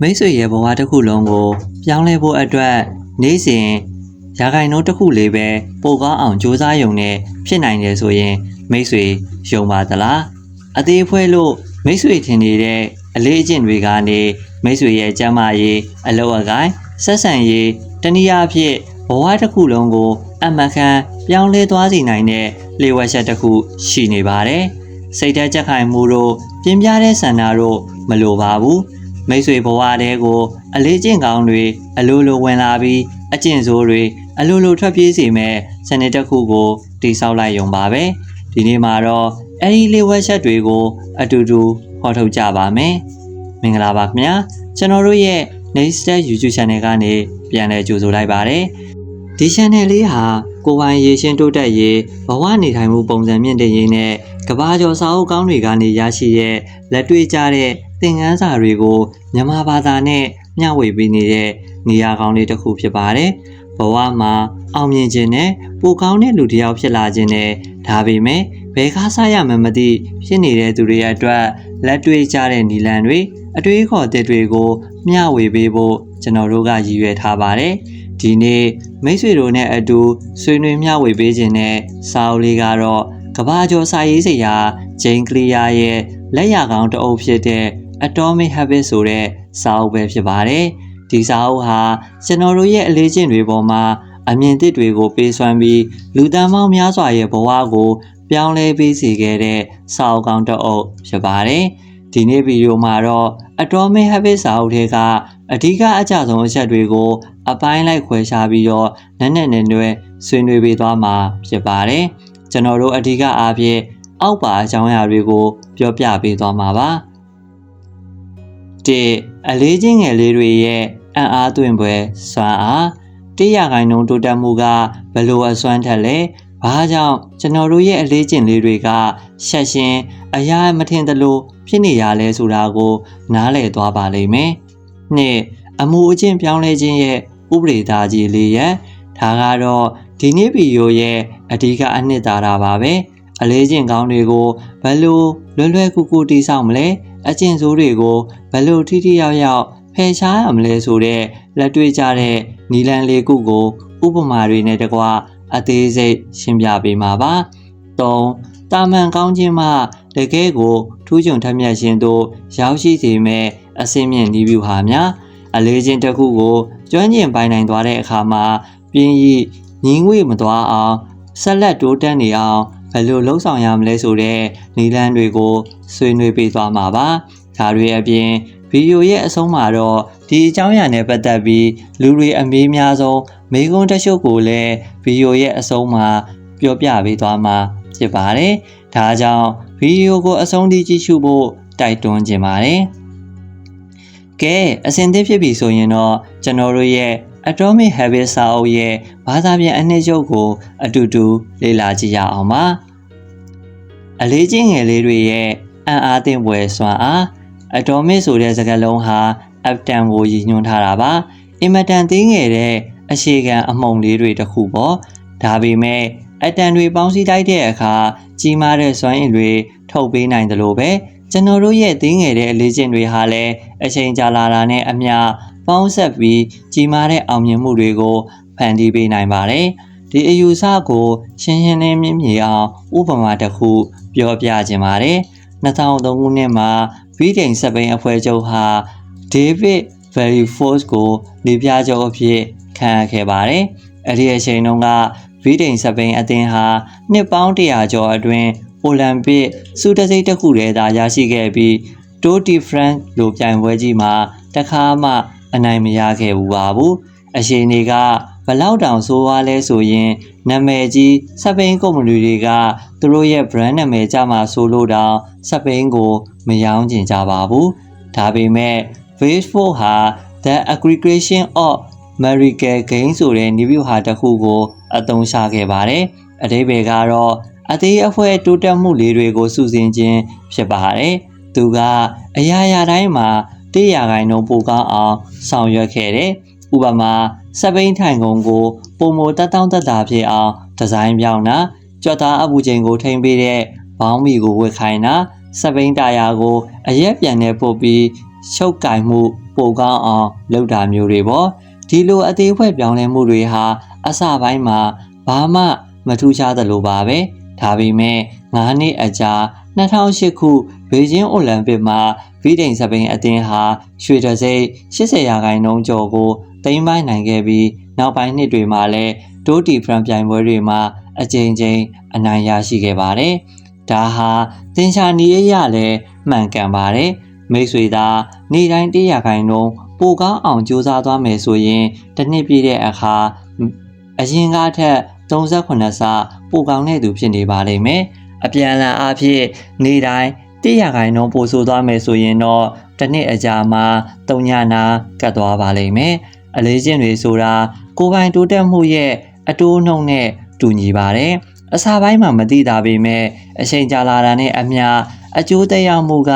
မိတ်ဆွေရဲ့ဘဝတစ်ခုလုံးကို ပြောင်းလဲဖို့အတွက်နေ့စဉ်ရာဂိုင်နှုန်းတစ်ခုလေးပဲပိုကောင်းအောင်ကြိုးစားရုံနဲ့ဖြစ်နိုင်တယ်ဆိုရင် မိတ်ဆွေယုံပါသလားအသေးအဖွဲလို့မိတ်ဆွေထင်နေတဲ့အလေးအကျင့်တွေကနေမိတ်ဆွေရဲ့ကျမ်းမာရေးအလောက်အကိုင်းဆက်ဆံရေးတနည်းအားဖြင့်ဘဝတစ်ခုလုံးကို အမှန်ကန်ပြောင်းလဲသွားစေနိုင်တဲ့လေဝက်ချက်တစ်ခုရှိနေပါတယ်စိတ်ဓာတ်ကြက်ခိုင်မှုတို့ပြင်းပြတဲ့ဆန္ဒတို့မလိုပါဘူး မိတ်ဆွေဘဝတဲကိုအလေးကျင့်ကောင်းတွေအလိုလိုဝင်လာပြီးအကျင့်ဆိုးတွေအလိုလိုထွက်ပြေးစေမဲ့စနစ်တစ်ခုကိုတိဆောက်လိုက်ရုံပါပဲဒီနေ့မှာတော့အဲ့ဒီလေးဝက်ချက်တွေကို အတူတူဟောထုတ်ကြပါမယ်မင်္ဂလာပါခင်ဗျာကျွန်တော်တို့ရဲ့ Next Step YouTube Channel ကနေပြန်လည်ကြိုဆိုလိုက်ပါတယ်ဒီ channel လေးဟာကိုယ်ပိုင်ရေရှင်းတိုးတက်ရေးဘဝနေထိုင်မှုပုံစံမြင့်တင်ရေးနဲ့ကဘာကျော်စာအုပ်ကောင်းတွေကနေရရှိတဲ့လက်တွေ့ကျတဲ့ သင်ခန်းစာတွေကိုမြန်မာဘာသာနဲ့မျှဝေပေးနေတဲ့နေရာကောင်းလေးတစ်ခုဖြစ်ပါတယ်ဘဝမှာအောင်မြင်ခြင်းနဲ့ပိုကောင်းတဲ့လူတစ်ယောက်ဖြစ်လာခြင်းနဲ့ဒါပေမဲ့ဘယ်ကားစားရမှန်းမသိဖြစ်နေတဲ့သူတွေအတွက်လက်တွေ့ကျတဲ့နီလန်တွေအတွေးခေါ်တဲ့တွေကိုမျှဝေပေးဖို့ကျွန်တော်တို့ကရည်ရွယ်ထားပါတယ်ဒီနေ့မိတ်ဆွေတို့နဲ့အတူဆွေးနွေးမျှဝေပေးခြင်းနဲ့စာအုပ်လေးကတော့ကဘာကျော်စာရေးစရာဂျိန်ကလီယာရဲ့လက်ရကောင်းတအုပ်ဖြစ်တဲ့ Atomic Habits ဆိုတဲ့စာအုပ်ပဲဖြစ်ပါတယ်ဒီစာအုပ်ဟာကျွန်တော်တို့ရဲ့အလေးကျင့်တွေပေါ်မှာအမြင်သစ်တွေကိုပေးစွမ်းပြီးလူတန်းပေါင်းများစွာရဲ့ဘဝကို ပြောင်းလဲပေးစေခဲ့တဲ့စာအုပ်ကောင်းတစ်အုပ်ဖြစ်ပါတယ်။ဒီနေ့ဗီဒီယိုမှာတော့ Atomic Habits စာအုပ်ထဲကအဓိကအကျဆုံးအချက်တွေကို အပိုင်းလိုက်ခွဲခြားပြီးတော့နက်နက်နဲနွဲဆွေးနွေးပေးသွားမှာဖြစ်ပါတယ်။ကျွန်တော်တို့အဓိကအားဖြင့်အောက်ပါအကြောင်းအရာတွေကို ပြောပြပေးသွားမှာပါ။ တစ်အလေးချင်းငယ်လေးတွေရဲ့အံ့အားသွင်းပွဲစွမ်းအားတိရခိုင်နှုန်းတိုးတက်မှုကဘလို့အစွမ်းထက်လဲဘာကြောင့်ကျွန်တော်တို့ရဲ့အလေးကျင့်လေးတွေကရှက်ရှင်အရာမထင်သလိုဖြစ်နေရလဲဆိုတာကို နားလည်သွားပါလိမ့်မယ်။နှစ်အမှုအကျင့်ပြောင်းလဲခြင်းရဲ့ဥပဒေသားကြီးလေးရဲ့ဒါကတော့ဒီနေ့ဗီဒီယိုရဲ့အဓိကအနှစ်သာရပါပဲ။အလေးကျင့်ကောင်းတွေကိုဘယ်လိုလွယ်လွယ်ကူကူတည်ဆောက်မလဲ အကျင့်ဆိုးတွေကိုဘယ်လိုထိထိရောက်ရောက်ဖယ်ရှားရမလဲဆိုတဲ့လက်တွေ့ကြတဲ့နီလန်လေးခုကို ဥပမာတွေနဲ့တကွအသေးစိတ်ရှင်းပြပေးမှာပါ။၃တာမန်ကောင်းခြင်းမှတကယ်ကို ထူးချွန်ထက်မြက်ခြင်းတို့ရောက်ရှိစေမဲ့အစင်းမြင့်ဤဗျူဟာများအလေးချင်းတစ်ခုကိုကျွမ်းကျင်ပိုင်နိုင်သွားတဲ့အခါမှာပြင်းရီညီငွေမသွားအောင်ဆက်လက်တိုးတက်နေအောင် ဘယ်လိုလှုပ်ဆောင်ရမလဲဆိုတဲ့နည်းလမ်းတွေကိုဆွေးနွေးပေးသွားမှာပါ။ဒါတွေအပြင်ဗီဒီယိုရဲ့အဆုံးမှာတော့ဒီအကြောင်းအရာနဲ့ပတ်သက်ပြီးလူတွေအမေးများဆုံးမေးခွန်းတစ်ချို့ကိုလည်းဗီဒီယိုရဲ့အဆုံးမှာပြောပြပေးသွားမှာဖြစ်ပါတယ်။ဒါကြောင့်ဗီဒီယိုကိုအဆုံးထိကြည့်ရှုဖို့တိုက်တွန်းခြင်းပါတယ်။ကဲအဆင်သင့်ဖြစ်ပြီဆိုရင်တော့ကျွန်တော်တို့ရဲ့ Atomic Habits စာအုပ်ရဲ့ဘာသာပြန်အနှစ်ချုပ်ကို အတူတူလေ့လာကြည့်ရအောင်ပါ။ အလေးချင်းငယ်လေးတွေရဲ့အံ့အားသင့်ပွဲစွမ်းအား Atomic ဆိုတဲ့စကားလုံးဟာ Atom ကိုရည်ညွှန်းထားတာပါ။အင်မတန်သေးငယ်တဲ့အရှိခံအမှုံလေးတွေတစ်ခုပေါ့။ဒါပေမဲ့အတန်တွေပေါင်းစည်းတိုက်တဲ့အခါကြီးမားတဲ့စွမ်းအင်တွေထုတ်ပေးနိုင်တယ်လို့ပဲကျွန်တော်တို့ရဲ့သေးငယ်တဲ့အလေးကျင့်တွေဟာလည်းအချိန်ကြာလာတာနဲ့အမျှပေါင်းဆက်ပြီးကြီးမားတဲ့အောင်မြင်မှုတွေကိုဖန်တီးပေးနိုင်ပါတယ်။ ဒီအယူဆကိုရှင်းရှင်းလင်းလင်းမြင်အောင်ဥပမာတစ်ခုပြောပြခြင်းပါတယ်။2003ခုနှစ်မှာဗီဒိန်စပိန်အဖွဲ့ချုပ်ဟာ David Very Force ကိုနေပြချုပ်အဖြစ်ခံရခဲ့ပါတယ်။အဲ့ဒီအချိန်တုန်းကဗီဒိန်စပိန်အသင်းဟာနှစ်ပေါင်း100ကျော်အတွင်းအိုလံပစ်စုတစိမ့်တစ်ခုတည်းသာရရှိခဲ့ပြီး Tour de France လိုပြိုင်ပွဲကြီးမှာတခါမှအနိုင်မရခဲ့ဘူးပါဘူး။အရှင်တွေက ဘလောက်တောင်ဆိုးွားလဲဆိုရင်နာမည်ကြီးစပိန်ကုမ္ပဏီတွေကသူတို့ရဲ့ brand နာမည်ကြမှာဆိုလို့တောင်စပိန်ကိုမယောင်းကျင်ကြပါဘူး။ဒါပေမဲ့ Facebook ဟာ The Aggregation of Miracle Game ဆိုတဲ့နည်းဗျူဟာတစ်ခုကို အသုံးချခဲ့ပါတယ်။အတိပ္ပယ်ကတော့အသေးအဖွဲတိုးတက်မှုလေးတွေကိုစုစည်းခြင်းဖြစ်ပါတယ်။သူကအရာရာတိုင်းမှာတေးရာခိုင်နှုန်းပိုကောင်းအောင်ဆောင်ရွက်ခဲ့တယ်။ဥပမာ စပိန်ထိုင်ကုန်ကိုပုံမတက်တောင့်တက်တာဖြစ်အောင်ဒီဇိုင်းပြောင်းတာကြွက်သားအပူချိန်ကိုထိမ့်ပေးတဲ့ဘောင်းမီကိုဝတ်ခိုင်းတာစပိန်တာယာကိုအရက်ပြန်နဲ့ပုတ်ပြီးရှုပ်ကင်မှုပိုကောင်းအောင်လုပ်တာမျိုးတွေပေါ့ဒီလိုအသေးဖွဲ့ပြောင်းလဲမှုတွေဟာအစပိုင်းမှာဘာမှမထူးခြားသလိုပါပဲဒါပေမဲ့9နှစ်အကြာ2008ခုဘေကျင်းအိုလံပစ်မှာဗီဒိန်စပိန်အသင်းဟာရွှေတစိမ့်80ရာခိုင်နှုန်းကျော်ကို တိမ့်ပိုင်းနိုင်ခဲ့ပြီးနောက်ပိုင်းနှစ်တွေမှာလည်းဒိုးတီဖရန်ပြိုင်ပွဲတွေမှာအကြိမ်ကြိမ်အနိုင်ရရှိခဲ့ပါတယ်။ဒါဟာသင်္ချာနီးရလည်းမှန်ကန်ပါတယ်။မိတ်ဆွေသာနေတိုင်းတရာခိုင်နှုန်းပိုကောင်းအောင်ကြိုးစားသွားမယ်ဆိုရင်တစ်နှစ်ပြည့်တဲ့အခါအရင်ကထက်38ဆပိုကောင်းတဲ့သူဖြစ်နေပါလိမ့်မယ်။အပြန်အလှန်အားဖြင့်နေတိုင်းတရာခိုင်နှုန်းပိုဆိုသွားမယ်ဆိုရင်တော့တစ်နှစ်အကြာမှာတုံညာနာကတ်သွားပါလိမ့်မယ်။ အလေးချင်းတွေဆိုတာကိုယ်ပိုင်တိုးတက်မှုရဲ့အတိုးနှုံနဲ့တူညီပါတယ်။အစာပိုင်းမှာမသိတာပေမဲ့အချိန်ကြာလာတာနဲ့အမျှအကျိုးသက်ရောက်မှုက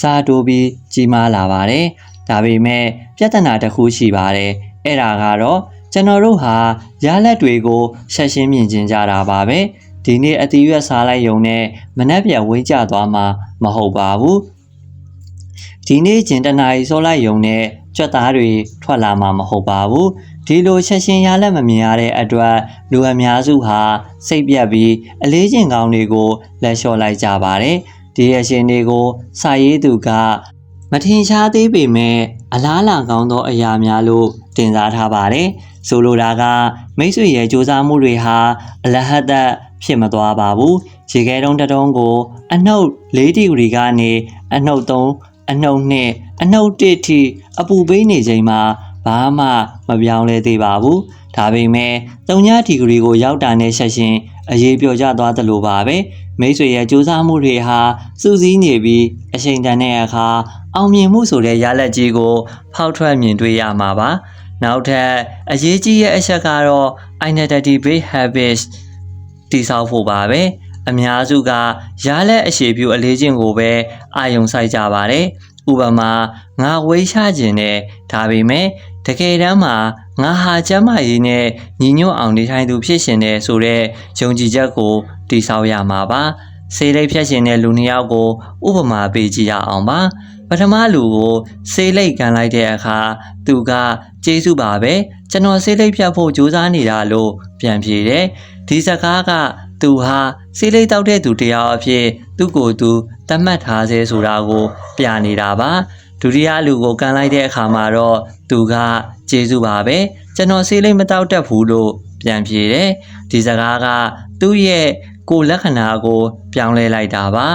စားတိုးပြီးကြီးမားလာပါတယ်။ဒါပေမဲ့ပြဿနာတစ်ခုရှိပါတယ်။အဲ့ဒါကတော့ကျွန်တော်တို့ဟာရလက်တွေကိုဆက်ရှင်းမြင်ကျင်ကြတာပါပဲ။ဒီနေ့အတီးရွက်စားလိုက်ယုံနဲ့မနှက်ပြဝင်းကျသွားမှာမဟုတ်ပါဘူး။ဒီနေ့ကျင်တနာရီစောလိုက်ယုံနဲ့ ကြွက်သားတွေထွက်လာမှာမဟုတ်ပါဘူး။ဒီလိုချက်ရှင်ရလက်မမြင်ရတဲ့အတွက်လူအများစုဟာစိတ်ပြတ်ပြီးအလေးကျင့်ကောင်းတွေကိုလက်လျှော့လိုက်ကြပါတယ်။ဒီရရှင်တွေကိုစာရေးသူကမထင်ရှားသေးပေမဲ့အလားလာကောင်းသောအရာများလို့တင်စားထားပါတယ်။ဆိုလိုတာကမိတ်ဆွေရဲ့စူးစမ်းမှုတွေဟာအလဟတ်သက်ဖြစ်မသွားပါဘူး။ရေခဲတုံးတစ်တုံးကို အနှုတ်၄ဒီဂရီကနေအနှုတ်3 အနှုတ်2အနှုတ်1ထိအပူပေးနေချိန်မှာဘာမှမပြောင်းလဲသေးပါဘူး။ဒါပေမဲ့တုံညာဒီဂရီကိုရောက်တာနဲ့ဆက်ရှင်အရေးပြောကြသွားသလိုပါပဲ။မိတ်ဆွေရဲ့စူးစမ်းမှုတွေဟာစူးစီးနေပြီးအချိန်တန်တဲ့အခါအောင်မြင်မှုဆိုတဲ့ရလဒ်ကြီးကို ဖောက်ထွက်မြင်တွေ့ရမှာပါ။နောက်ထပ်အရေးကြီးရဲ့အချက်ကတော့ identity based habits တည်ဆောက်ဖို့ပါပဲ။ အများစုကရလက်အရှိပြုအလေးချင်းကိုပဲအာယုံဆိုင်ကြပါတယ်။ဥပမာငါဝေးချခြင်းနဲ့ဒါပေမဲ့တကယ်တမ်းမှာငါဟာကျမ်းမာရေးနဲ့ညီညွတ်အောင်နေထိုင်သူဖြစ်ရှင်တဲ့ဆိုတဲ့ယုံကြည်ချက်ကိုတည်ဆောက်ရမှာပါ။စေလိပ်ဖြတ်ရှင်တဲ့လူနှစ်ယောက်ကိုဥပမာပေးကြည့်ရအောင်ပါ။ပထမလူကိုစေးလိပ်ကန်လိုက်တဲ့အခါသူကကျေးဇူးပါပဲကျွန်တော်စေးလိပ်ဖြတ်ဖို့ကြိုးစားနေတာလို့ပြန်ဖြေတယ်ဒီစကားက သူဟာစေးလိပ်တောက်တဲ့သူတယောက်အဖြစ်သူ့ကိုယ်သူသတ်မှတ်ထားစေဆိုတာကို ပြနေတာပါဒုတိယလူကိုကန်လိုက်တဲ့အခါမှာတော့သူကကျေးဇူးပါပဲကျွန်တော်စေးလိပ်မတောက်တတ်ဘူးလို့ပြန်ဖြေတယ်ဒီစကားကသူ့ရဲ့ကိုယ်လက္ခဏာကို ပြောင်းလဲလိုက်တာပါ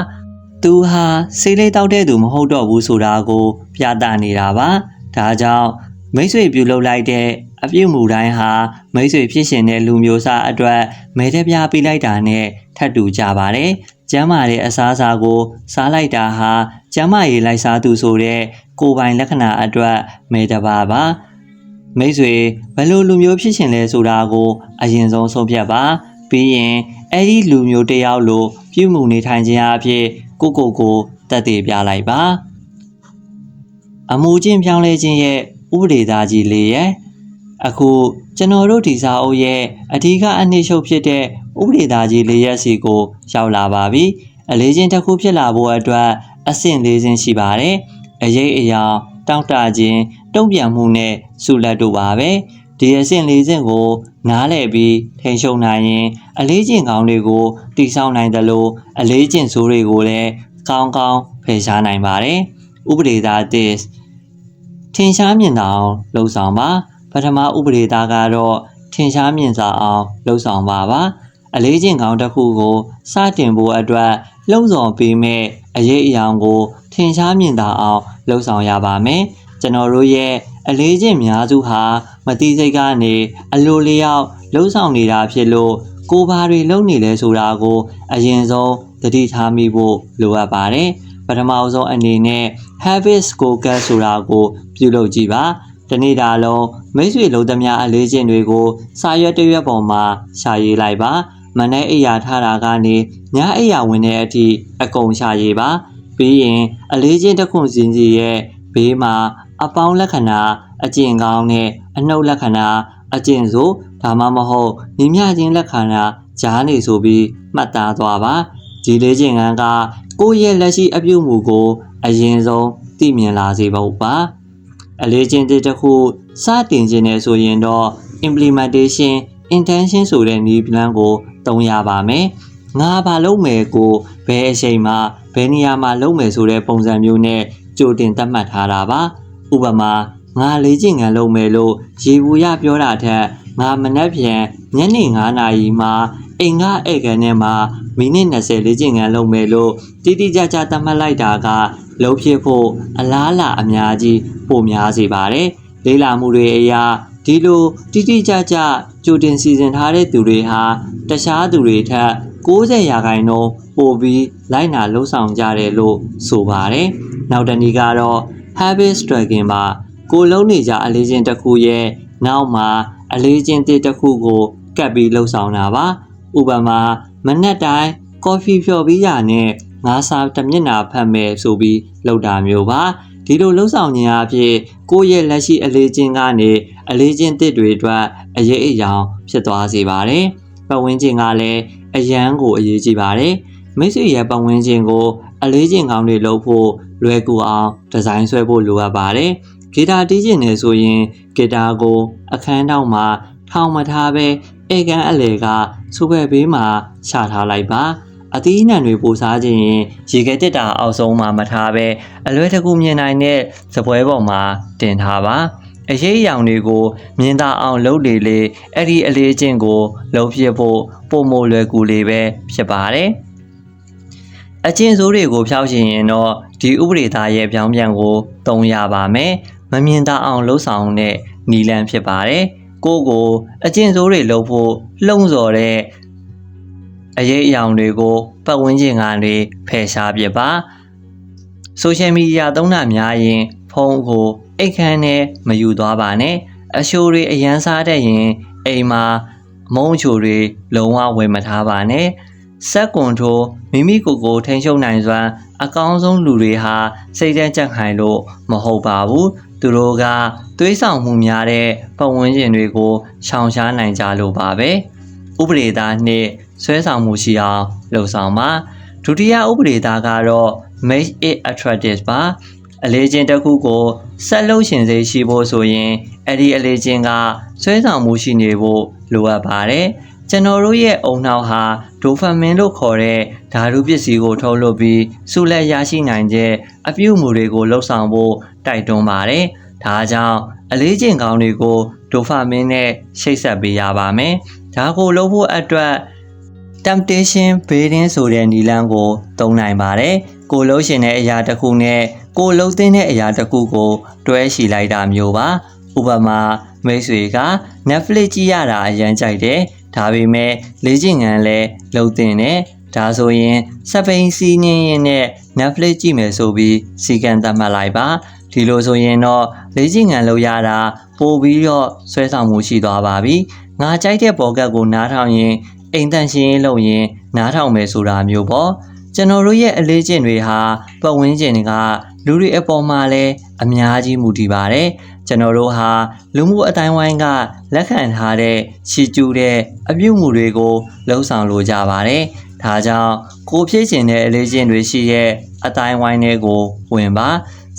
သူဟာစေးလေးတောက်တဲ့သူမဟုတ်တော့ဘူးဆိုတာကို ပြသနေတာပါ။ဒါကြောင့်မိတ်ဆွေပြုလုပ်လိုက်တဲ့ အပြုတ်မှုတိုင်းဟာမိတ်ဆွေဖြစ်ရှင်တဲ့လူမျိုးစားအတွက်မဲတပြားပေးလိုက်တာနဲ့ထပ်တူကြပါတယ်။ကျမ်းမာတဲ့အစားအစာကိုစားလိုက်တာဟာကျမ်းမာရေးလိုက်စားသူဆိုတဲ့ကိုယ်ပိုင်လက္ခဏာအတွက်မဲတပါပါ။မိတ်ဆွေဘယ်လိုလူမျိုးဖြစ်ရှင်လဲဆိုတာကို အရင်ဆုံးဆုံးဖြတ်ပါ။ပြီးရင်အဲ့ဒီလူမျိုးတယောက်လိုပြုမှုနေထိုင်ခြင်းအဖြစ်ကိုကိုကိုတက်တည်ပြလိုက်ပါအမူချင်းပြောင်းလဲခြင်းရဲ့ဥပဒေသားကြီးလေးရဲ့ အခုကျွန်တော်တို့ဒီစာအုပ်ရဲ့အထူးကအနှစ်ချုပ်ဖြစ်တဲ့ဥပဒေသားကြီးလေးရဲ့စီကိုရောက်လာပါပြီအလေးချင်းတစ်ခုဖြစ်လာဖို့အတွက်အဆင့်လေးစင်းရှိပါတယ်အရေးအယောင်တောင့်တခြင်းတုံ့ပြန်မှုနဲ့ဆုလက်တို့ပါပဲဒီအဆင့်လေးစင်းကိုနားလည်ပြီးထိန်ရှုံနိုင်ရင် အလေးကျင့်ကောင်းတွေကိုတိဆောက်နိုင်တယ်လို့အလေးကျင့်ဆိုးတွေကိုလည်းကောင်းကောင်းဖယ်ရှားနိုင်ပါတယ်။ဥပဒေသားတစ်ထင်ရှားမြင်သာအောင်လှုပ်ဆောင်ပါ ပထမဥပဒေသားကတော့ထင်ရှားမြင်သာအောင်လှုပ်ဆောင်ပါပါအလေးကျင့်ကောင်းတစ်ခုကိုစတင်ဖို့အတွက်လှုံ့ဆော်ပေးမဲ့အရေးအယောင်ကို ထင်ရှားမြင်သာအောင်လှုပ်ဆောင်ရပါမယ်ကျွန်တော်တို့ရဲ့အလေးကျင့်များစုဟာမတိစိတ်ကနေအလိုလျောက်လှုပ်ဆောင်နေတာဖြစ်လို့ကိုဘာတွေလုပ်နေလဲဆိုတာကို အရင်ဆုံးသတိထားမိဖို့လိုအပ်ပါတယ်ပထမဆုံးအနေနဲ့ habits ကိုကတ်ဆိုတာကို ပြုလုပ်ကြည့်ပါ တနေ့တာလုံးမိတ်ဆွေလုံးသမျှအလေးကျင့်တွေကိုစာရွက်တစ်ရွက်ပေါ်မှာရှာရေးလိုက်ပါမနေ့အိယာထားတာကနေညအိယာဝင်တဲ့အထိအကုန်ရှာရေးပါပြီးရင်အလေးကျင့်တစ်ခုစီစီရဲ့ဘေးမှာအပေါင်းလက္ခဏာအကျင့်ကောင်းနဲ့အနှုတ်လက္ခဏာအကျင့်ဆိုဒါမှမဟုတ်ညီမျှခြင်းလက္ခဏာကြားနေဆိုပြီးမှတ်သားသွားပါဒီလေးကျင့်ကန်းကကိုယ့်ရဲ့လက်ရှိအပြုတ်မှုကို အရင်ဆုံးသိမြင်လာစေဖို့ပါ အလေးချင်းတစ်တစ်ခုစတင်ခြင်းနဲ့ဆိုရင်တော့ implementation intention ဆိုတဲ့နည်းပလန်ကိုသုံးရပါမယ်ငါဘာလုပ်မယ်ကိုဘယ်အချိန်မှာဘယ်နေရာမှာလုပ်မယ်ဆိုတဲ့ပုံစံမျိုးနဲ့ကြိုတင်သတ်မှတ်ထားတာပါဥပမာငါလေးကျင်ငံလုပ်မယ်လို့ရေဘူးရပြောတာထက်ငါမနှက်ပြန်ညနေ9နာရီမှာအိမ်ကဧကန်ထဲမှာမိနစ်20လေးကျင်ငံလုပ်မယ်လို့တိတိကျကျသတ်မှတ်လိုက်တာက လုံးဖြစ်ဖို့အလားလာအများကြီးပိုများစေပါတယ်လေးလာမှုတွေအရာဒီလိုတိတိကျကျကြိုတင်စီစဉ်ထားတဲ့သူတွေဟာတခြားသူတွေထက်90ရာခိုင်နှုန်းပိုပြီးလိုက်နာလှုပ်ဆောင်ကြတယ်လို့ဆိုပါတယ်နောက်တစ်နည်းကတော့ habit stacking မှာကိုလုံးနေကြအလေးချင်းတစ်ခုရဲ့နောက်မှာအလေးချင်းတစ်တစ်ခုကိုကပ်ပြီးလှုပ်ဆောင်တာပါဥပမာမနက်တိုင်းကော်ဖီဖြော်ပြီးရနဲ့ ငါးစာတစ်မျက်နှာဖတ်မယ်ဆိုပြီးလှုပ်တာမျိုးပါဒီလိုလှုပ်ဆောင်ခြင်းအဖြစ်ကိုယ့်ရဲ့လက်ရှိအလေးချင်းကနေအလေးချင်းတစ်တွေအတွက်အရေးအယောင်ဖြစ်သွားစေပါတယ်ပတ်ဝန်းကျင်ကလည်းအရန်ကိုအရေးကြီးပါတယ်မိတ်ဆွေရဲ့ပတ်ဝန်းကျင်ကို အလေးကျင့်ကောင်းတွေလုပ်ဖို့လွယ်ကူအောင်ဒီဇိုင်းဆွဲဖို့လိုအပ်ပါတယ်ဂီတာတီးကျင်နေဆိုရင်ဂီတာကို အခန်းထောက်မှာထောင်မထားပဲဧကန်အလေကစူပယ်ဘေးမှာချထားလိုက်ပါ အသီးအနှံတွေပိုစားခြင်းရင်ရေခဲတက်တာအောက်ဆုံးမှာမထားပဲအလွဲတကူမြင်နိုင်တဲ့စပွဲပေါ်မှာတင်ထားပါအရေးအယောင်တွေကိုမြင်သာအောင်လုပ်လေလေအဲ့ဒီအလေးချင်းကိုလှုပ်ဖြစ်ဖို့ပုံမလွယ်ကူလေးပဲဖြစ်ပါတယ်အချင်းစိုးတွေကိုဖျောက်ရှင်ရင်တော့ဒီဥပဒေသားရဲ့ပြောင်းပြန်ကိုသုံးရပါမယ်မမြင်သာအောင်လှုပ်ဆောင်တဲ့နီလန်ဖြစ်ပါတယ်ကိုယ့်ကိုအကျင့်ဆိုးတွေလုပ်ဖို့လှုံ့ဆော်တဲ့ အရေးအယောင်တွေကိုပတ်ဝန်းကျင်ကနေဖယ်ရှားပြပါဆိုရှယ်မီဒီယာသုံးတာများရင်ဖုန်းကိုအိတ်ခမ်းနဲ့မယူသွားပါနဲ့အရှိုးတွေအရန်စားတတ်ရင်အိမ်မှာမုံချိုတွေလုံးဝဝယ်မထားပါနဲ့စက်ကွန်ထိုးမိမိကိုယ်ကိုထိန်းချုပ်နိုင်စွမ်းအကောင်းဆုံးလူတွေဟာစိတ်ဓာတ်ကြက်ခိုင်လို့မဟုတ်ပါဘူးသူတို့ကသွေးဆောင်မှုများတဲ့ပတ်ဝန်းကျင်တွေကိုရှောင်ရှားနိုင်ကြလို့ပါပဲဥပဒေသားနှင့် ဆွဲဆောင်မှုရှိအောင်လှုံ့ဆော်ပါဒုတိယဥပဒေသားကတော့ make it attractive ပါအလေးချင်းတစ်ခုကိုဆက်လုပ်ရှင်စေရှိဖို့ဆိုရင်အဲ့ဒီအလေးချင်းကဆွဲဆောင်မှုရှိနေဖို့လိုအပ်ပါတယ်ကျွန်တော်တို့ရဲ့အုံနှောက်ဟာဒိုဖာမင်လို့ခေါ်တဲ့ဓာတုပစ္စည်းကိုထုတ်လုပ်ပြီးစုလက်ရရှိနိုင်တဲ့အပြုအမူတွေကိုလှုပ်ဆောင်ဖို့တိုက်တွန်းပါတယ်။ဒါကြောင့်အလေးကျင့်ကောင်းတွေကိုဒိုဖာမင်နဲ့ချိတ်ဆက်ပေးရပါမယ်။ဒါကိုလုပ်ဖို့အတွက် temptation baiting ဆိုတဲ့နည်းလမ်းကို သုံးနိုင်ပါတယ်။ကိုလုံးရှင်တဲ့အရာတစ်ခုနဲ့ကိုလုံးသိတဲ့အရာတစ်ခုကို တွဲရှိလိုက်တာမျိုးပါ။ဥပမာမိတ်ဆွေက Netflix ကြည့်ရတာအရန်ကြိုက်တယ်။ဒါပေမဲ့လေးကျင်ငံလည်းလုံတင်တယ်။ဒါဆိုရင်စပိန်စီးညင်းရင်နဲ့ Netflix ကြည့်မယ်ဆိုပြီးစီကံသတ်မှတ်လိုက်ပါ။ဒီလိုဆိုရင်တော့လေးကျင်ငံလောက်ရတာပို့ပြီးတော့ဆွဲဆောင်မှုရှိသွားပါပြီ။ငါကြိုက်တဲ့ပေါ်ကတ်ကိုနားထောင်ရင် အိမ်တန်ရှင်းရေးလုပ်ရင်နားထောင်မယ်ဆိုတာမျိုးပေါ့ကျွန်တော်တို့ရဲ့အလေးကျင့်တွေဟာပတ်ဝန်းကျင်ကလူတွေအပေါ်မှာလည်းအများကြီးမူတည်ပါတယ်ကျွန်တော်တို့ဟာလူမှုအတိုင်းဝိုင်းကလက်ခံထားတဲ့ချီကျူးတဲ့အပြုအမူတွေကိုလှုံ့ဆော်လိုကြပါတယ်ဒါကြောင့်ကိုဖြစ်ကျင်တဲ့အလေးကျင့်တွေရှိရဲ့အတိုင်းဝိုင်းတွေကိုဝင်ပါ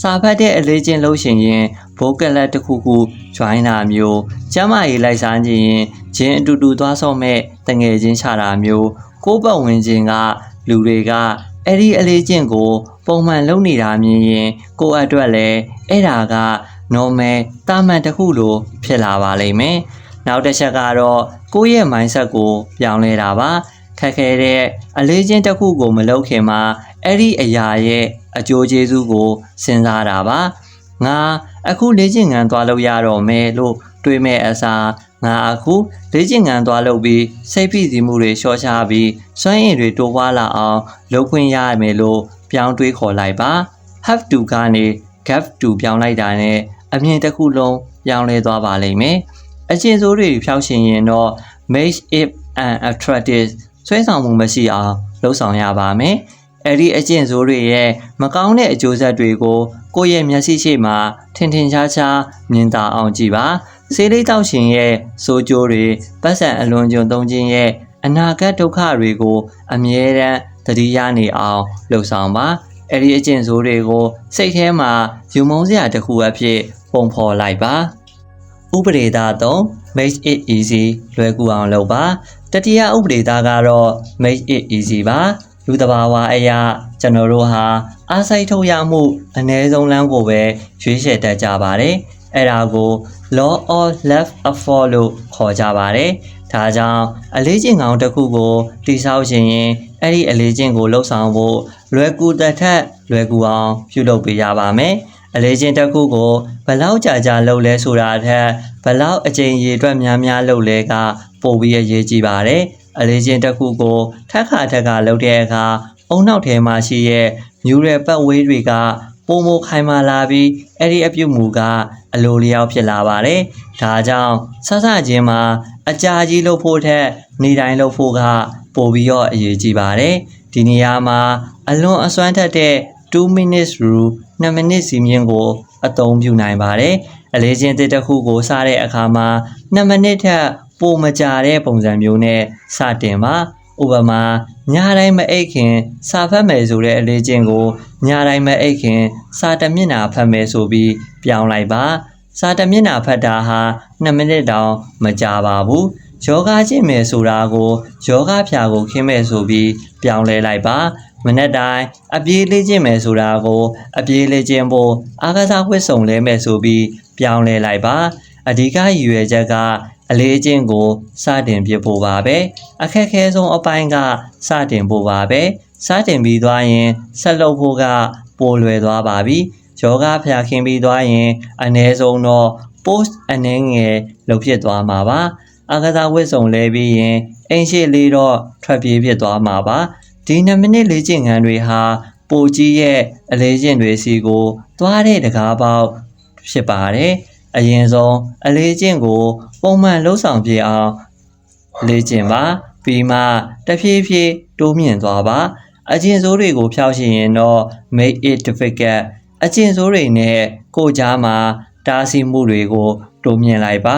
စာဖတ်တဲ့အလေးကျင့်လို့ရှိရင်ဘိုကလက်တစ်ခုခု join တာမျိုးကျမ်းမာရေးလိုက်စားခြင်းရင် ဂျင်းအတူတူသွားဆော့မဲ့တငယ်ချင်းချတာမျိုးကိုယ့်ဘဝင်ခြင်းကလူတွေကအဲ့ဒီအလေးကျင့်ကို ပုံမှန်လုပ်နေတာမြင်ရင် ကိုယ့်အတွက်လည်းအဲ့ဒါက normal တာမန်တစ်ခုလိုဖြစ်လာပါလိမ့်မယ်နောက်တစ်ချက်ကတော့ကိုယ့်ရဲ့ mindset ကိုပြောင်းလဲတာပါခက်ခဲတဲ့အလေးချင်းတစ်ခုကိုမလုပ်ခင်မှာအဲ့ဒီအရာရဲ့အကျိုးကျေးဇူးကိုစဉ်းစားတာပါငါအခုလေ့ကျင့်ခန်းသွားလို့ရတော့မယ်လို့ တွေးမဲ့အစားငါအခုလေ့ကျင့်ခန်းသွားလုပ်ပြီးစိတ်ဖိစီးမှုတွေလျှော့ချပြီးစွမ်းရည်တွေတိုးပွားလာအောင်လုပ်ခွင့်ရမယ်လို့ပြောင်းတွေးခေါ်လိုက်ပါ have to ကနေ have to ပြောင်းလိုက်တာနဲ့အမြင်တစ်ခုလုံးပြောင်းလဲသွားပါလိမ့်မယ်အချင်းစိုးတွေဖြောက်ရှင်ရင်တော့ make it an attractive ဆွဲဆောင်မှုမရှိအောင်လှုပ်ဆောင်ရပါမယ်အဲ့ဒီအကျင့်ဆိုးတွေရဲ့မကောင်းတဲ့အကျိုးဆက်တွေကိုကိုယ့်ရဲ့မျက်စိရှိမှထင်ထင်ရှားရှားမြင်သာအောင်ကြည့်ပါ ဆေးလေးတောက်ရှင်ရဲ့စိုးကျိုးတွေပတ်စံအလွန်ကျွံသုံးခြင်းရဲ့အနာဂတ်ဒုက္ခတွေကို အမြဲတမ်းသတိရနေအောင်လှုံ့ဆော်ပါအဲ့ဒီအကျင့်ဆိုးတွေကိုစိတ်ထဲမှာယူမုန်းစရာတစ်ခုအဖြစ်ပုံဖော်လိုက်ပါဥပဒေသား3 make it easy လွယ်ကူအောင်လုပ်ပါတတိယဥပဒေသားကတော့ make it easy ပါလူတဘာဝအရာကျွန်တော်တို့ဟာအားစိတ်ထုတ်ရမှုအ ਨੇ ဆုံးလမ်းကိုပဲရွေးချယ်တတ်ကြပါတယ်အဲ့ဒါကို law of left effort လို့ခေါ်ကြပါတယ်ဒါကြောင့်အလေးကျင့်ကောင်းတစ်ခုကိုတိဆောက်ခြင်းရင်အဲ့ဒီအလေးကျင့်ကိုလှုပ်ဆောင်ဖို့လွယ်ကူတစ်ထက်လွယ်ကူအောင်ပြုလုပ်ပေးရပါမယ်အလေးကျင့်တစ်ခုကိုဘယ်လောက်ကြာကြာလုပ်လဲဆိုတာအထက်ဘယ်လောက်အကြိမ်ရေအတွက်များများလုပ်လဲကပိုပြီးအရေးကြီးပါတယ်အလေးကျင့်တစ်ခုကိုထက်ခါထက်ကလုပ်တဲ့အခါအုံနောက်ထဲမှာရှိရဲ့မြူရယ်ပတ်ဝေးတွေက ပုံမခိုင်မာလာပြီးအဲ့ဒီအပြုတ်မူကအလိုလျောက်ဖြစ်လာပါတယ်။ဒါကြောင့်ဆဆချင်းမှာအကြာကြီးလုပ်ဖို့ထက်နေတိုင်းလုပ်ဖို့ကပိုပြီးတော့အရေးကြီးပါတယ်။ဒီနေရာမှာအလွန်အစွမ်းထက်တဲ့2 minutes rule 2မိနစ်စီမင်းကိုအသုံးပြုနိုင်ပါတယ်။အလေးချင်းတစ်တစ်ခုကိုစတဲ့အခါမှာ2မိနစ်ထက်ပိုမကြာတဲ့ပုံစံမျိုးနဲ့စတင်ပါဥပမာ ညတိုင်းမအိတ်ခင် စာဖတ်မယ်ဆိုတဲ့အလေးချင်းကိုညတိုင်းမအိတ်ခင် စာတစ်မျက်နှာဖတ်မယ်ဆိုပြီးပြောင်းလိုက်ပါစာတစ်မျက်နှာဖတ်တာဟာ2မိနစ်တောင်မကြာပါဘူးယောဂကျင့်မယ်ဆိုတာကိုယောဂဖြာကိုခင်းမယ်ဆိုပြီးပြောင်းလဲလိုက်ပါမနေ့တိုင်းအပြေးလေးကျင့်မယ်ဆိုတာကိုအပြေးလေးကျင့်ဖို့အားကစားဝတ်စုံလဲမယ်ဆိုပြီးပြောင်းလဲလိုက်ပါအဓိကရည်ရွယ်ချက်ကအလေးအကျင့်ကိုစတင်ပြဖို့ပါပဲအခက်ခဲဆုံးအပိုင်းကစတင်ဖို့ပါပဲစတင်ပြီးသွားရင်ဆက်လုပ်ဖို့ကပိုလွယ်သွားပါပြီယောဂဖျားခင်းပြီးသွားရင်အ ਨੇ ဆုံးတော့ post အနှဲငယ်လုပ်ဖြစ်သွားမှာပါအကစားဝတ်စုံလဲပြီးရင်အိမ်ရှိလေးတော့ထွက်ပြေးဖြစ်သွားမှာပါဒီ2မိနစ်လေးကျင့်ခန်းတွေဟာပိုကြီးရဲ့အလေးကျင့်တွေစီကိုသွားတဲ့တကားပေါက်ဖြစ်ပါတယ် အရင်ဆုံးအလေးကျင့်ကို ပုံမှန်လှုပ်ဆောင်ပြအောင်လေ့ကျင့်ပါပြီးမှတဖြည်းဖြည်းတိုးမြင့်သွားပါအကျင့်စိုးတွေကိုဖျောက်ရှင်ရင်တော့ make it difficult အကျင့်စိုးတွေနဲ့ကိုယ်ကြားမှာတားဆီးမှုတွေကိုတိုးမြင့်လိုက်ပါ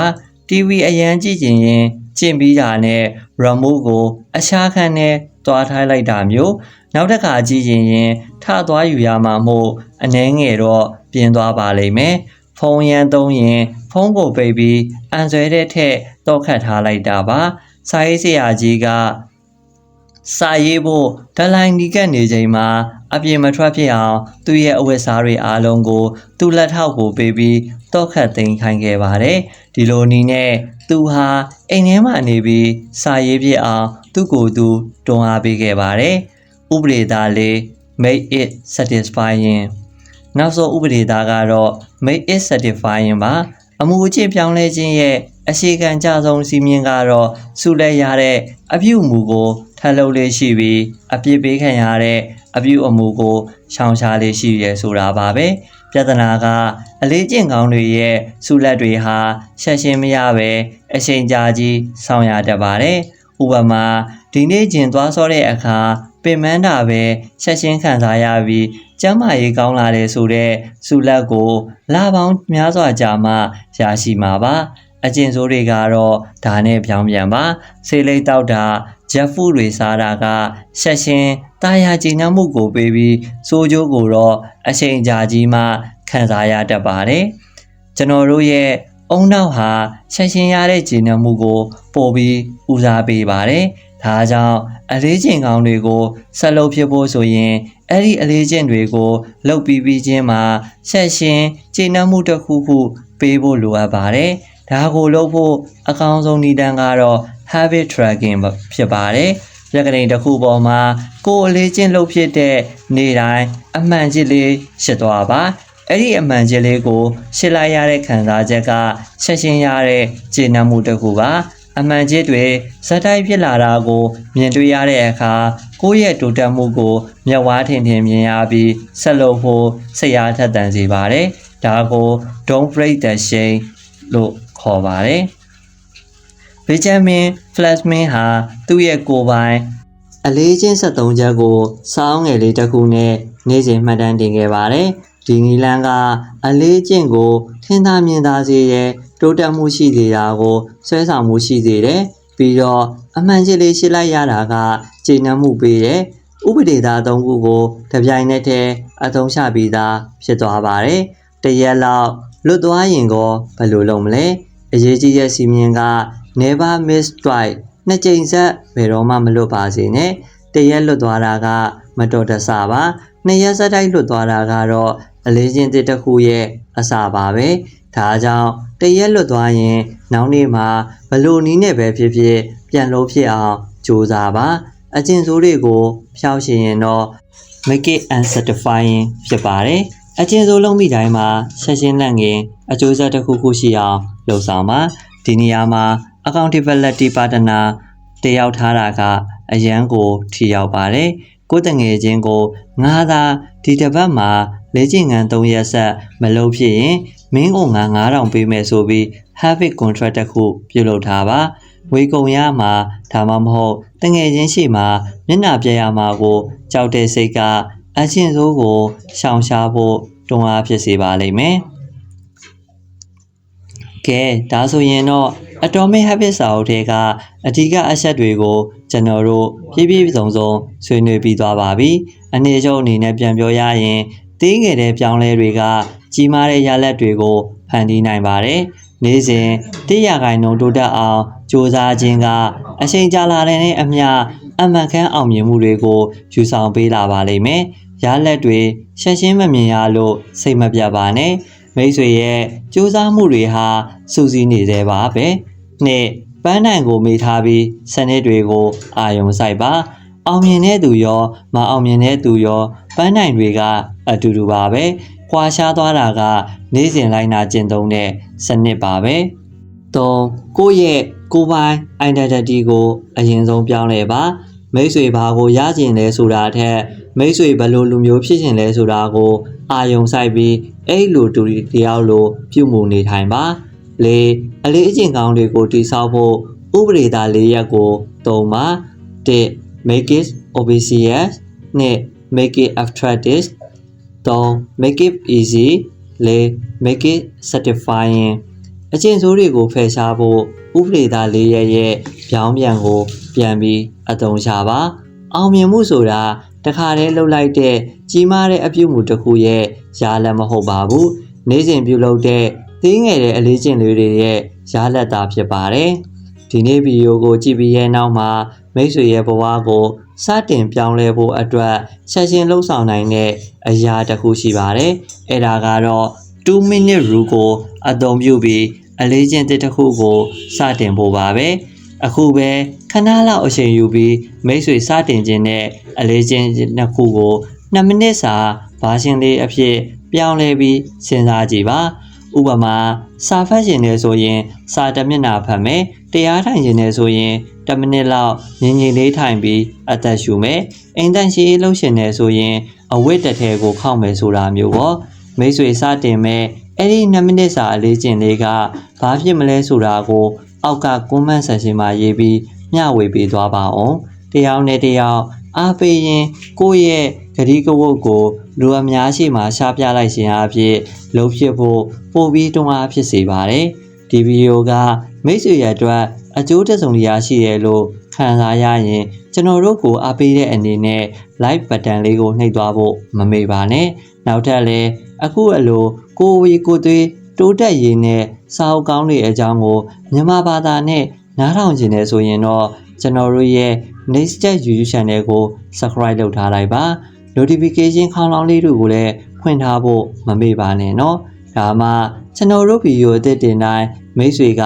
TV အရန်ကြည့်ခြင်းရင်ကျင့်ပြီးတာနဲ့ remote ကိုအရှားခံနဲ့တွားထားလိုက်တာမျိုးနောက်တစ်ခါကြည့်ရင်ရင်ထသွားယူရမှာမို့အနှဲငယ်တော့ပြင်းသွားပါလိမ့်မယ် ဖုန်းရန်သုံးရင်ဖုန်းကိုပိတ်ပြီးအန်ဆွဲတဲ့ထက်တော့ခတ်ထားလိုက်တာပါစာရေးဆရာကြီးကစာရေးဖို့ဒလိုင်းနီကပ်နေချိန်မှာအပြင်မထွက်ဖြစ်အောင်သူ့ရဲ့အဝတ်စားတွေအားလုံးကို သူ့လက်ထောက်ကိုပေးပြီးတော့ခတ်သိမ်းခိုင်းခဲ့ပါတယ်ဒီလိုနည်းနဲ့သူဟာအိမ်ထဲမှာနေပြီးစာရေးဖြစ်အောင်သူ့ကိုယ်သူတွန်းအားပေးခဲ့ပါတယ်ဥပဒေသားလေး make it satisfying နောက်ဆုံးဥပဒေသားကတော့ make it satisfying ပါအမှုအကျင့်ပြောင်းလဲခြင်းရဲ့အရှိခံကြဆုံးစီမင်းကတော့ဆုလက်ရတဲ့အပြုအမူကိုထပ်လုပ်လေးရှိပြီးအပြစ်ပေးခံရတဲ့အပြုအမူကိုရှောင်ရှားလေးရှိရဲဆိုတာပါပဲပြဿနာကအလေးကျင့်ကောင်းတွေရဲ့ဆုလက်တွေဟာဆက်ရှင်မရပဲအချိန်ကြာကြီးဆောင်ရတတ်ပါတယ်ဥပမာဒီနေ့ကျင်သွားစောတဲ့အခါပင်မန်းတာပဲဆက်ရှင်ခံစားရပြီး ကျမ်းမာရေးကောင်းလာတယ်ဆိုတော့ဆုလက်ကိုလာပေါင်းများစွာကြာမှရရှိမှာပါအကျင့်ဆိုးတွေကတော့ဒါနဲ့ပြောင်းပြန်ပါဆေးလိပ်တောက်တာဂျက်ဖူတွေစားတာကဆက်ရှင်တာယာကျဉ်နှံမှုကိုပေးပြီးစိုးကျိုးကိုတော့အချိန်ကြာကြီးမှခံစားရတတ်ပါတယ်ကျွန်တော်တို့ရဲ့အုံနောက်ဟာဆက်ရှင်ရတဲ့ကျဉ်နှံမှုကိုပို့ပြီးဦးစားပေးပါတယ်ဒါကြောင့်အလေးကျင့်ကောင်းတွေကိုဆက်လုပ်ဖြစ်ဖို့ဆိုရင် အဲ့ဒီအလေးကျင့်တွေကိုလုပ်ပြီးပြီးချင်းမှာဆက်ရှင်ကျင့်နှံမှုတစ်ခုခုပေးဖို့လိုအပ်ပါတယ်။ဒါကိုလုပ်ဖို့အကောင်းဆုံးနည်းလမ်းကတော့ habit tracking ဖြစ်ပါတယ်။ပြက်ကလေးတစ်ခုပေါ်မှာကိုယ်အလေးကျင့်လုပ်ဖြစ်တဲ့နေ့တိုင်းအမှန်ကြီးလေးရှင်းသွားပါ။အဲ့ဒီအမှန်ကြီးလေးကိုရှင်းလိုက်ရတဲ့ခံစားချက်ကဆက်ရှင်ရတဲ့ကျင့်နှံမှုတစ်ခုပါ။ အမှန်ကြီးတွေဇက်တိုက်ဖြစ်လာတာကို မြင်တွေ့ရတဲ့အခါကိုယ့်ရဲ့တိုးတက်မှုကိုမျက်ဝါးထင်ထင်မြင်ရပြီးဆက်လုပ်ဖို့စိတ်အားထက်သန်စေပါတယ်။ဒါကို don't break the chain လို့ခေါ်ပါတယ်။ Benjamin Franklin ဟာသူ့ရဲ့ကိုယ်ပိုင်အလေးချင်း73ချက်ကိုစောင်းငယ်လေးတစ်ခုနဲ့နေ့စဉ်မှတ်တမ်းတင်ခဲ့ပါတယ်။ ဒီနီလန်းကအလေးချင်းကို ထင်သာမြင်သာစေတဲ့တိုးတက်မှုရှိစေတာကိုဆွဲဆောင်မှုရှိစေတယ်။ပြီးတော့အမှန်ကြီးလေးရှင်းလိုက်ရတာကကျေနပ်မှုပေးတယ်။ဥပဒေသား၃ခုကိုတပြိုင်နက်တည်းအသုံးချပြီးသားဖြစ်သွားပါတယ်။တရက်လောက်လွတ်သွားရင်ကောဘယ်လိုလုပ်မလဲ။အရေးကြီးတဲ့စီမင်းက never miss twice နှစ်ကြိမ်ဆက်ဘယ်တော့မှမလွတ်ပါစေနဲ့။တရက်လွတ်သွားတာက မတော်တဆပါ။ နှစ်ရက်ဆက်တိုက်လွတ်သွားတာကတော့အလေးချင်းတစ်တစ်ခုရဲ့အစာပါပဲ။ဒါကြောင့်တရက်လွတ်သွားရင်နောက်နေ့မှာဘယ်လိုနည်းနဲ့ပဲဖြစ်ဖြစ်ပြန်လို့ဖြစ်အောင်ကြိုးစားပါ။အကျင့်ဆိုးတွေကိုဖျောက်ရှင်ရင်တော့ make it unsatisfying ဖြစ်ပါတယ်။အချင်းစိုးလုံးမိတိုင်းမှာဆက်ရှင်းလက်ငင်အကျိုးဆက်တစ်ခုခုရှိအောင်လှုံ့ဆော်ပါ။ဒီနေရာမှာ accountability partner တယောက်ထားတာကအရန်ကိုထီရောက်ပါတယ်။ ကိုယ်တငယ်ချင်းကိုငါသာဒီတစ်ပတ်မှာလေ့ကျင့်ခန်း3ရက်ဆက်မလုပ်ဖြစ်ရင်မင်းကိုငါ9000ပေးမယ်ဆိုပြီး habit contract တစ်ခုပြုလုပ်ထားပါ။ဝေကုံရမှာဒါမှမဟုတ်တငယ်ချင်းရှိမှာမျက်နှာပြရမှာကိုကြောက်တဲ့စိတ်ကအချင်းစိုးကိုရှောင်ရှားဖို့တွန်းအားဖြစ်စေပါလိမ့်မယ်။ကဲဒါဆိုရင်တော့ Atomic Habits စာအုပ်ထဲကအဓိကအချက်တွေကိုကျွန်တော်တို့ပြည့်ပြည့်စုံစုံဆွေးနွေးပြီးသွားပါပြီ။အနေချုပ်အနေနဲ့ပြန်ပြောရရင်သေးငယ်တဲ့ပြောင်းလဲတွေကကြီးမားတဲ့ရလဒ်တွေကိုဖန်တီးနိုင်ပါတယ်။နေ့စဉ်တိရဂိုင်နှုန်းတိုးတက်အောင်စ조사ခြင်းကအချိန်ကြာလာတဲ့အမျှအမှန်ကန်အောင်မြင်မှုတွေကိုယူဆောင်ပေးလာပါလိမ့်မယ်။ရလဒ်တွေရှင်းရှင်းမမြင်ရလို့စိတ်မပြတ်ပါနဲ့။မိတ်ဆွေရဲ့စူးစမ်းမှုတွေဟာစူးစီးနေသေးပါပဲ။ နှစ်ပန်းနိုင်ကိုမေးထားပြီးစနစ်တွေကိုအာယုံစိုက်ပါ။အောင်မြင်တဲ့သူရောမအောင်မြင်တဲ့သူရောပန်းနိုင်တွေကအတူတူပါပဲ။ကွာရှားသွားတာက နေ့စဉ်လိုက်နာကျင့်သုံးတဲ့စနစ်ပါပဲ။၃ကိုယ့်ရဲ့ကိုယ်ပိုင် identity ကိုအရင်ဆုံးပြောင်းလဲပါမိတ်ဆွေဘာကိုရကျင်လဲဆိုတာထက်မိတ်ဆွေဘယ်လိုလူမျိုးဖြစ်ရှင်လဲဆိုတာကို အာယုံဆိုင်ပြီးအဲ့လိုတူတယောက်လိုပြုမှုနေထိုင်ပါလေ အလေးအကျင့်ကောင်းတွေကိုတိဆောက်ဖို့ဥပဒေသား၄ရက်ကိုသုံးပါ၁ make it obvious ၂ make it attractive 3 make it easy ၄ make it satisfying အကျင့်ဆိုးတွေကိုဖယ်ရှားဖို့ဥပဒေသား၄ရက်ရဲ့ပြောင်းပြန်ကို ပြန်ပြီးအသုံးချပါအောင်မြင်မှုဆိုတာတခါတည်းလှုပ်လိုက်တဲ့ကြီးမားတဲ့အပြုမှုတစ်ခုရဲ့ရာလက်မဟုတ်ပါဘူးနေ့စဉ်ပြုလုပ်တဲ့ သေးငယ်တဲ့အလေးကျင့်လေးတွေရဲ့ရာလက်သားဖြစ်ပါတယ်ဒီနေ့ဗီဒီယိုကိုကြည့်ပြီးရဲ့နောက်မှာမိတ်ဆွေရဲ့ဘဝကိုစတင်ပြောင်းလဲဖို့အတွက်ဆက်ရှင်လှုပ်ဆောင်နိုင်တဲ့အရာတစ်ခုရှိပါတယ်အဲ့ဒါကတော့2 minute rule ကိုအသုံးပြုပြီးအလေးကျင့်တစ်ခုကိုစတင်ဖို့ပါပဲအခုပဲခဏလောက်အချိန်ယူပြီးမိတ်ဆွေစတင်ခြင်းနဲ့အလေးကျင့်နှစ်ခုကို2မိနစ်စာဘာရှင်လေးအဖြစ်ပြောင်းလဲပြီးစဉ်းစားကြည့်ပါ ဥပမာစာဖတ်ရှင်နေဆိုရင် စာတစ်မျက်နှာဖတ်မယ်တရားထိုင်ရှင်နေဆိုရင်10မိနစ်လောက်ငြင်ငြင်လေးထိုင်ပြီးအသက်ရှူမယ်အိမ်တန့်ရှိလှုပ်ရှင်နေဆိုရင်အဝတ်တစ်ထည်ကိုခောက်မယ်ဆိုတာမျိုးပေါ့မိတ်ဆွေစတင်မဲ့အဲ့ဒီ2မိနစ်စာအလေးကျင့်လေးကဘာဖြစ်မလဲဆိုတာကိုအောက်က comment section မှာရေးပြီးမျှဝေပေးသွားပါအောင်တယောက်နဲ့တယောက်အားပေးရင်ကိုယ့်ရဲ့ ဂရီကဝုတ်ကိုလူအများရှိမှရှားပြလိုက်ခြင်းအဖြစ်လှုပ်ဖြစ်ဖို့ပို့ပြီးတွန်းအားဖြစ်စေပါတယ်ဒီဗီဒီယိုကမိတ်ဆွေရအတွက်အကျိုးတစုံတရာရှိတယ်လို့ခံစားရရင်ကျွန်တော်တို့ကိုအားပေးတဲ့အနေနဲ့ like button လေးကိုနှိပ်သွားဖို့မမေ့ပါနဲ့နောက်ထပ်လည်းအခုအလိုကိုဝေကိုသွေးတိုးတက်ရေးနဲ့စာအုပ်ကောင်းတွေအကြောင်းကိုမြန်မာဘာသာနဲ့နားထောင်ခြင်းနဲ့ဆိုရင်တော့ကျွန်တော်တို့ရဲ့ Next Step YouTube Channel ကို Subscribe လုပ်ထားလိုက်ပါ notification ခေါင်းလောင်းလေးတွေကိုလည်းဖွင့်ထားဖို့မမေ့ပါနဲ့နော်။ဒါမှကျွန်တော်တို့ဗီဒီယိုအသစ်တင်တိုင်းမိတ်ဆွေက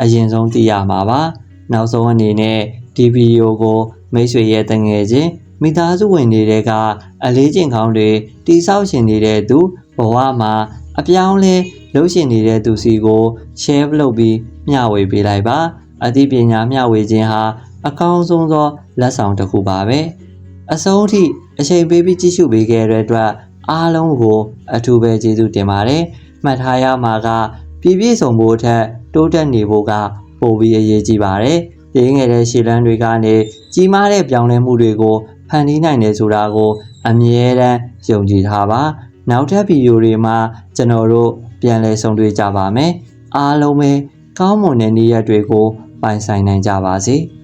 အရင်ဆုံးသိရမှာပါ။နောက်ဆုံးအနေနဲ့ဒီဗီဒီယိုကိုမိတ်ဆွေရဲ့တငယ်ချင်းမိသားစုဝင်တွေကအလေးကျင့်ကောင်းတွေတိဆောက်ရှင်နေတဲ့သူဘဝမှာအပြောင်းလဲလုပ်ရှင်နေတဲ့သူစီကို share လုပ်ပြီးမျှဝေပေးလိုက်ပါအသိပညာမျှဝေခြင်းဟာအကောင်းဆုံးသောလက်ဆောင်တစ်ခုပါပဲ။ အဆုံးထိအချိန်ပေးပြီးကြည့်ရှုပေးခဲ့တဲ့အတွက်အားလုံးကိုအထူးပဲကျေးဇူးတင်ပါတယ်မှတ်ထားရမှာကပြည့်ပြည့်စုံဖို့ထက်တိုးတက်နေဖို့ကပိုပြီးအရေးကြီးပါတယ်။ရင်းငယ်တဲ့ရှေ့လန်းတွေကနေကြီးမားတဲ့ပြောင်းလဲမှုတွေကိုဖန်တီးနိုင်တယ်ဆိုတာကို အမြဲတမ်းယုံကြည်ထားပါ။နောက်ထပ်ဗီဒီယိုတွေမှာကျွန်တော်တို့ပြန်လည်ဆုံတွေ့ကြပါမယ်။အားလုံးပဲကောင်းမွန်တဲ့နေ့ရက်တွေကိုပိုင်ဆိုင်နိုင်ကြပါစေ။